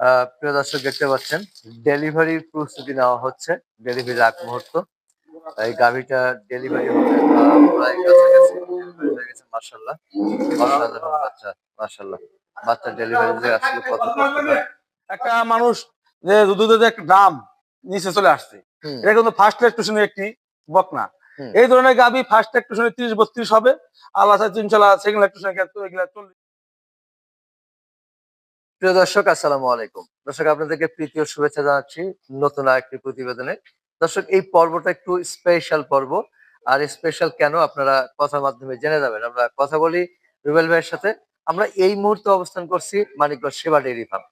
আহ, প্রিয় দর্শক দেখতে পাচ্ছেন ডেলিভারির প্রস্তুতি নেওয়া হচ্ছে ডেলিভারির আগ মুহূর্ত এই গাভিটা ডেলিভারি হবে প্রায় কাছাকাছি হয়ে গেছে মার্শাল্লাহ অসাধারণ বাচ্চা মার্শাল্লাহ বাচ্চা ডেলিভারি যে আসলে কত একটা মানুষ যে দুধের যে একটা দাম নিচে চলে আসছে এটা কিন্তু ফার্স্ট একটি বকনা। এই ধরনের গাবি ফার্স্ট ল্যাকটেশনে তিরিশ বত্রিশ হবে। আল্লাহ ইনশাল্লাহ সেকেন্ড ল্যাকটেশনের ক্ষেত্রে এগুলা চল্লিশ প্রিয় দর্শক আসসালামু আলাইকুম। দর্শক আপনাদেরকে প্রীতি ও শুভেচ্ছা জানাচ্ছি নতুন আরেকটি প্রতিবেদনে। দর্শক এই পর্বটা একটু স্পেশাল পর্ব। আর স্পেশাল কেন আপনারা কথার মাধ্যমে জেনে যাবেন? আমরা কথা বলি রুবেল ভাইয়ের সাথে। আমরা এই মুহূর্তে অবস্থান করছি মানিকগঞ্জ সেবা ডেইরি ফার্ম।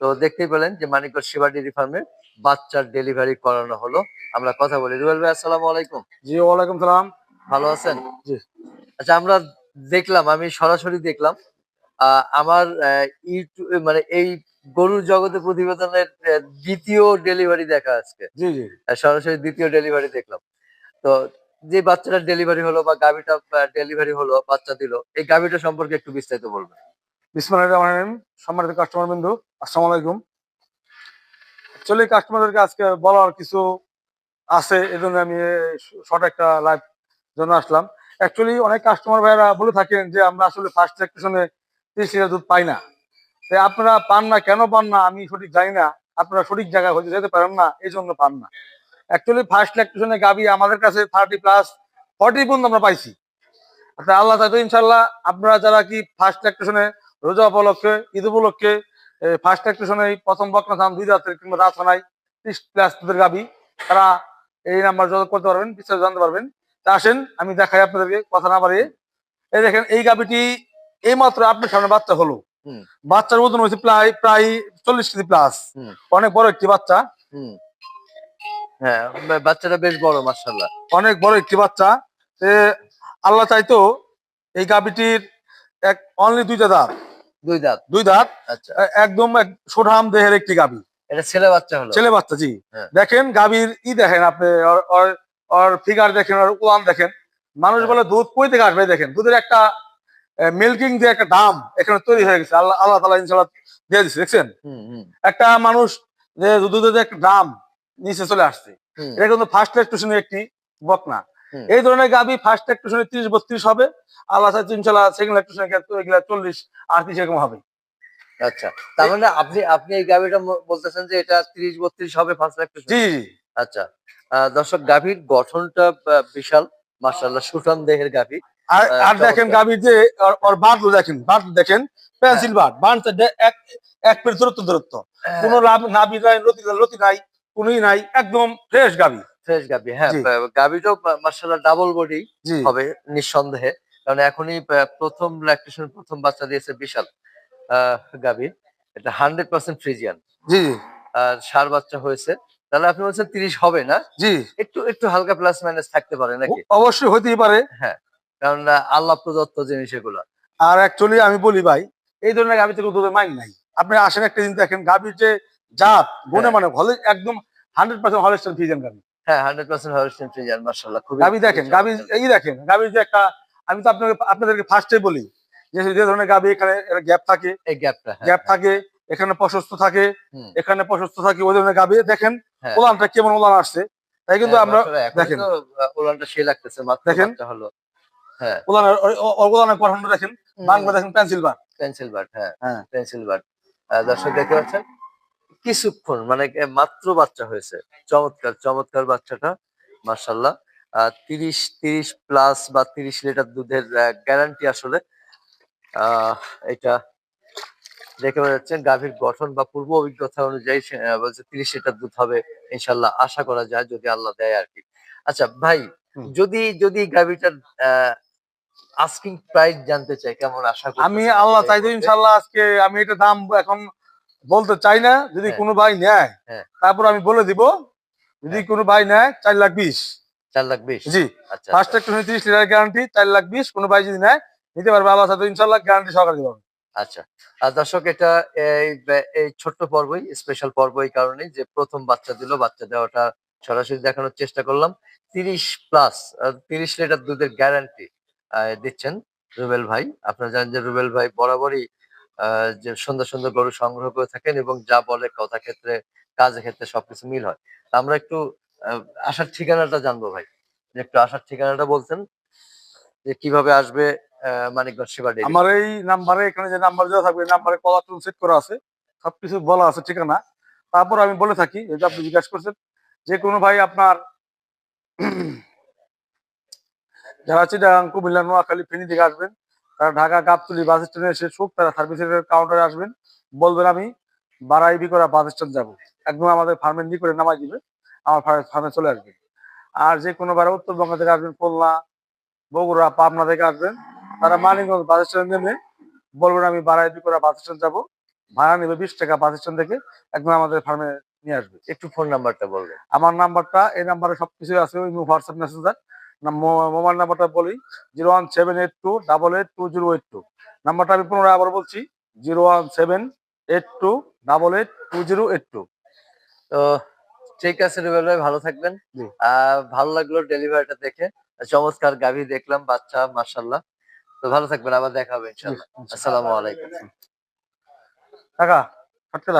তো দেখতেই পেলেন যে মানিকগঞ্জ সেবা ডেইরি ফার্মে বাচ্চার ডেলিভারি করানো হলো। আমরা কথা বলি। রুবেল ভাই আসসালামু আলাইকুম। জি ওয়ালাইকুম সালাম। ভালো আছেন? জি। আচ্ছা আমরা দেখলাম আমি সরাসরি দেখলাম আমার ইউটিউব মানে এই গরুর জগতে প্রতিবেদনের দ্বিতীয় ডেলিভারি দেখা আজকে। জি জি। সরাসরি দ্বিতীয় ডেলিভারি দেখলাম। তো যে বাচ্চাটার ডেলিভারি হলো বা গাভিটা ডেলিভারি হলো বাচ্চা দিল এই গাভিটা সম্পর্কে একটু বিস্তারিত বলবেন। বিসমিল্লাহির রহমানির রহিম। সম্মানিত কাস্টমার বিন্দু আসসালামু আলাইকুম। অ্যাকচুয়ালি কাস্টমারদেরকে আজকে বলার কিছু আছে এই জন্য আমি শর্ট একটা লাইভ জন্য আসলাম। অ্যাকচুয়ালি অনেক কাস্টমার ভাইরা বলে থাকেন যে আমরা আসলে ফার্স্ট সেকশনে তিরিশ লিটার দুধ পাই না। তাই আপনারা পান না, কেন পান না, আমি সঠিক জানি না। আপনারা সঠিক জায়গায় হয়তো যেতে পারেন না এই জন্য পান না। অ্যাকচুয়ালি ফার্স্ট ল্যাকটেশনে গাবি, আমাদের কাছে থার্টি প্লাস ফর্টি পর্যন্ত আমরা পাইছি। আচ্ছা আল্লাহ তাই ইনশাল্লাহ আপনারা যারা কি ফার্স্ট ল্যাকটেশনে রোজা উপলক্ষে, ঈদ উপলক্ষে ফার্স্ট ল্যাকটেশনে প্রথম বকনা ধান দুই রাতের কিংবা রাত নাই, ত্রিশ প্লাস দুধের গাবি, তারা এই নাম্বার যোগাযোগ করতে পারবেন, বিস্তারিত জানতে পারবেন। তা আসেন, আমি দেখাই আপনাদেরকে, কথা না বাড়িয়ে। এই দেখেন, এই গাবিটি এই মাত্র আপনার সামনে বাচ্চা হলো। বাচ্চার ওজন হয়েছে প্রায় প্রায় চল্লিশ কেজি প্লাস অনেক বড় একটি বাচ্চা। হুম। হ্যাঁ বাচ্চাটা বেশ বড় মার্শাল্লাহ অনেক বড় একটি বাচ্চা। এ আল্লাহ চাইতো এই গাবিটির এক অনলি দুইটা দাঁত। দুই দাঁত? দুই দাঁত। আচ্ছা। একদম এক সোঠাম দেহের একটি গাবি এটা ছেলে বাচ্চা হলো? ছেলে বাচ্চা জি। হ্যাঁ। দেখেন গাবির ই দেখেন আপনি ওর- ফিগার দেখেন ওর উলান দেখেন। মানুষ হ্যাঁ। বলে দুধ কই থেকে আসবে? দেখেন দুধের একটা মিল্কিং যে একটা দাম এখানে তৈরি হয়ে গেছে আল্লাহ আল্লাহ তালা ইনশাল্লাহ দিয়ে দিচ্ছে দেখছেন? একটা মানুষ যে দুধের যে একটা দাম নিচে চলে আসছে এটা কিন্তু ফার্স্ট ল্যাকটেশনের একটি বকনা। এই ধরনের গাবি ফার্স্ট ল্যাকটেশনে তিরিশ বত্রিশ হবে আল্লাহ ইনশাল্লাহ সেকেন্ড ল্যাকটেশনের ক্ষেত্রে এগুলা চল্লিশ আটত্রিশ এরকম হবে। আচ্ছা তার মানে আপনি আপনি এই গাভিটা বলতেছেন যে এটা তিরিশ বত্রিশ হবে ফার্স্ট লাখ জি জি। আচ্ছা দর্শক গাভীর গঠনটা বিশাল মার্শাল্লাহ সুঠাম দেহের গাভী। আর আর দেখেন। গাবির যে ওর- বাটলো দেখেন বাটলো দেখেন পেন্সিল বাট বানটা এক এক পের দূরত্ব দূরত্ব। কোনো লাভ নাবি নাই লতি লতি নাই কোনোই নাই একদম ফ্রেশ গাবি ফ্রেশ গাভী হ্যাঁ। গাভীটাও মার্শাল্লাহ ডাবল বডি হবে নিঃসন্দেহে কারণ এখনই প্রথম ল্যাকটেশন প্রথম বাচ্চা দিয়েছে বিশাল আহ, গাভী। এটা হান্ড্রেড পার্সেন্ট ফ্রিজিয়ান জি আর সার বাচ্চা হয়েছে। তাহলে আপনি বলছেন তিরিশ হবে না? জি। একটু একটু হালকা প্লাস মাইনাস থাকতে পারে নাকি? অবশ্যই হতেই পারে। কারণ আল্লাহ প্রদত্ত জিনিস এগুলো আর অ্যাকচুয়ালি আমি বলি ভাই এই ধরনের গাভি থেকে দুধের মাইন নাই আপনি আসেন একটা জিনিস দেখেন গাভীর যে জাত গুণে হ্যাঁ। মানে হলে একদম হান্ড্রেড পার্সেন্ট হলেস্টার ফিজেন গাভি হ্যাঁ হান্ড্রেড পার্সেন্ট হলিস্টিয়ান ফ্রিজিয়ান মার্শাল্লাহ খুবই গাভি দেখেন গাভি। এই দেখেন গাভির যে একটা আমি তো আপনাকে আপনাদেরকে ফার্স্টে বলি যে যে ধরনের গাভি এখানে গ্যাপ থাকে এই গ্যাপটা গ্যাপ থাকে এখানে প্রশস্ত থাকে এখানে প্রশস্ত থাকে ওই ধরনের গাভি দেখেন হ্যাঁ। ওলানটা কেমন ওলান আসছে তাই কিন্তু হ্যাঁ, আমরা দেখেন। উলানটা সে লাগতেছে দেখেন। হলো ওলানের ওলানের গঠনটা দেখেন। বাংলা দেখেন পেন্সিল বার পেন্সিল বাট হ্যাঁ হ্যাঁ। পেন্সিল বাট দর্শক দেখতে পাচ্ছেন কিছুক্ষণ মানে মাত্র বাচ্চা হয়েছে। চমৎকার চমৎকার বাচ্চাটা মার্শাল্লাহ তিরিশ তিরিশ প্লাস বা তিরিশ লিটার দুধের গ্যারান্টি আসলে এটা দেখে বোঝা যাচ্ছে গাভীর গঠন বা পূর্ব অভিজ্ঞতা অনুযায়ী বলছে তিরিশ লিটার দুধ হবে ইনশাল্লাহ আশা করা যায় যদি আল্লাহ দেয় আর কি। আচ্ছা ভাই। যদি যদি গাভীটার আস্কিং প্রাইস জানতে চাই কেমন আশা আমি আল্লাহ চাইতো? ইনশাল্লাহ আজকে আমি এটা দাম এখন বলতে চাই না যদি হ্যাঁ। কোনো ভাই নেয় হ্যাঁ। তারপর আমি বলে দিব যদি হ্যাঁ। কোনো ভাই নেয় চার লাখ বিশ। চার লাখ বিশ? জি। আচ্ছা। ফার্স্ট একটু তিরিশ লিটার গ্যারান্টি চার লাখ বিশ। কোনো ভাই যদি নেয় নিতে পারবে আল্লাহ চাইতো ইনশাল্লাহ গ্যারান্টি সহকারে দিব আচ্ছা। আর দর্শক এটা এই এই ছোট্ট পর্বই স্পেশাল পর্ব এই কারণে যে প্রথম বাচ্চা দিল বাচ্চা দেওয়াটা সরাসরি দেখানোর চেষ্টা করলাম। তিরিশ প্লাস তিরিশ লিটার দুধের গ্যারান্টি দিচ্ছেন রুবেল ভাই। আপনারা জানেন যে রুবেল ভাই বরাবরই যে সুন্দর সুন্দর গরু সংগ্রহ করে থাকেন এবং যা বলে কথা ক্ষেত্রে কাজের ক্ষেত্রে সবকিছু মিল হয়। তা আমরা একটু আসার ঠিকানাটা জানব ভাই। একটু আসার ঠিকানাটা বলতেন, যে কীভাবে আসবে মানিকগঞ্জ আমার এই নাম্বারে, এখানে যে নাম্বার থাকবে নাম্বারে করা আছে। সবকিছু বলা আছে, ঠিকানা। তারপর আমি বলে থাকি আপনি করছেন ভাই আপনার যারা চিটাগাং কুমিল্লা নোয়াখালী ফেনী থেকে আসবেন তারা ঢাকা গাবতলি বাস স্ট্যান্ডে এসে সুখ তারা সার্ভিসের কাউন্টারে আসবেন। বলবেন আমি বারাইবি করা বাস স্ট্যান্ড যাব। একদম আমাদের ফার্মের নিকটে নামাই দিবে আমার ফার্মে চলে আসবে। আর যে কোনো বার উত্তরবঙ্গ থেকে আসবেন খুলনা বগুড়া পাবনা থেকে আসবেন তারা মানিকগঞ্জ বাস স্ট্যান্ড নেমে বলবেন আমি বারাইবি করা বাস স্ট্যান্ড যাব। ভাড়া নেবে বিশ টাকা বাস স্ট্যান্ড থেকে একদম আমাদের ফার্মে নিয়ে আসবে। একটু ফোন নাম্বারটা বলবেন। আমার নাম্বারটা এই নাম্বারে সবকিছু আছে ওই হোয়াটসঅ্যাপ মেসেঞ্জার মোবাইল নাম্বারটা বলি zero one seven eight two double eight two zero eight two. নাম্বারটা আমি পুনরায় আবার বলছি zero one seven eight two double eight two zero eight two. তো ঠিক আছে রুবেল ভাই ভালো থাকবেন। আহ ভালো লাগল ডেলিভারিটা দেখে। চমৎকার গাভী দেখলাম বাচ্চা মার্শাল্লাহ তো ভালো থাকবেন আবার দেখা হবে ইনশাল্লাহ আসসালামু আলাইকুম। টাকা ফটকে